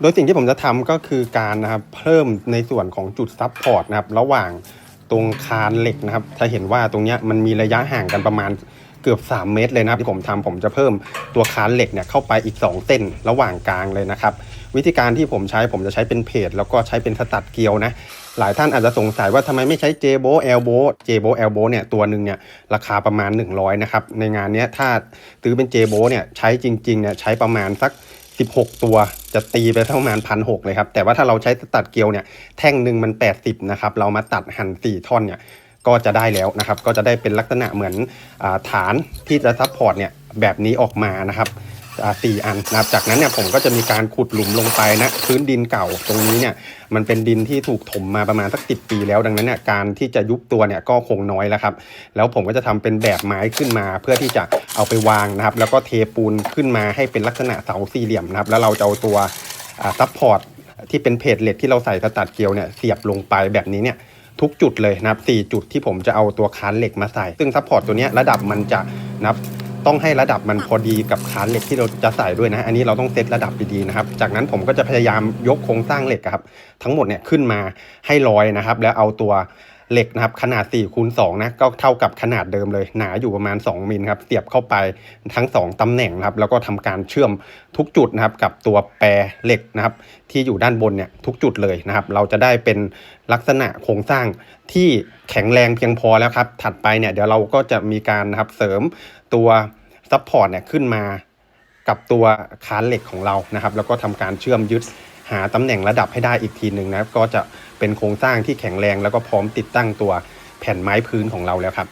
โดยสิ่งที่ผมจะทำก็คือการนะครับเพิ่มในส่วนของจุดซับพอร์ตนะครับระหว่างตรงคานเหล็กนะครับจะเห็นว่าตรงนี้มันมีระยะห่างกันประมาณเกือบ 3 เมตรเลยนะครับที่ผมทำผมจะเพิ่มตัวคานเหล็กเนี่ยเข้าไปอีก 2 เส้นระหว่างกลางเลยนะครับ วิธีการที่ผมใช้ผมจะใช้เป็นเพจแล้วก็ใช้เป็นสตัดเกลียวนะหลายท่านอาจจะสงสัยว่าทำไมไม่ใช้ j b o Elbow j b o Elbow เนี่ยตัวหนึ่งเนี่ยราคาประมาณ 100 นะครับ ในงานนี้ถ้าซื้อเป็น j b o เนี่ยใช้จริงๆเนี่ยใช้ประมาณสัก สิบหกตัวจะตีไปประมาณพันหกเลยครับ แต่ว่าถ้าเราใช้ตัดเกลียวเนี่ยแท่งหนึ่งมันแปดสิบนะครับ เรามาตัดหั่น4ท่อนเนี่ยก็จะได้แล้วนะครับ ก็จะได้เป็นลักษณะเหมือนอฐานที่จะซัพพอร์ตเนี่ยแบบนี้ออกมานะครับ สี่อันนะครับจากนั้นเนี่ยผมก็จะมีการขุดหลุมลงไปนะพื้นดินเก่าตรงนี้เนี่ยมันเป็นดินที่ถูกถมมาประมาณสักสิปีแล้วดังนั้นเนี่ยการที่จะยุบตัวเนี่ยก็คงน้อยแล้วครับแล้วผมก็จะทำเป็นแบบไม้ขึ้นมา เพื่อที่จะเอาไปวางนะครับ แล้วก็เทปูนขึ้นมาให้เป็นลักษณะเสาสี่เหลี่ยมนะครับแล้วเราจะเอาตัวซัพพอร์ตที่เป็นเพจเหล็กที่เราใส่สตัดเกลียวเนี่ยเสียบลงไปแบบนี้เนี่ยทุกจุดเลยนะครับสจุดที่ผมจะเอาตัวคานเหล็กมาใส่ ซึ่งซัพพอร์ตตัวนี้ระดับมันจะนะับ ต้องให้ระดับมันพอดีกับคานเหล็กที่เราจะใส่ด้วยนะ อันนี้เราต้องเซตระดับดีๆนะครับ จากนั้นผมก็จะพยายามยกโครงสร้างเหล็กครับ ทั้งหมดเนี่ยขึ้นมาให้ลอยนะครับ แล้วเอาตัว เหล็กนะครับขนาด4คูณ2นะก็เท่ากับขนาดเดิมเลย หนาอยู่ประมาณ 2มิลครับเสียบเข้าไปทั้ง 2ตำแหน่งนะครับแล้วก็ทำการเชื่อมทุกจุดนะครับกับตัวแปรเหล็กนะครับที่อยู่ด้านบนเนี่ยทุกจุดเลยนะครับ เราจะได้เป็นลักษณะโครงสร้างที่แข็งแรงเพียงพอแล้วครับ ถัดไปเนี่ยเดี๋ยวเราก็จะมีการนะครับเสริมตัวซัพพอร์ตเนี่ยขึ้นมากับตัวคานเหล็กของเรานะครับ แล้วก็ทำการเชื่อมยึดหาตำแหน่งระดับให้ได้อีกทีหนึ่งนะครับก็จะ เป็นโครงสร้างที่แข็งแรง แล้วก็พร้อมติดตั้งตัวแผ่นไม้พื้นของเราแล้วครับ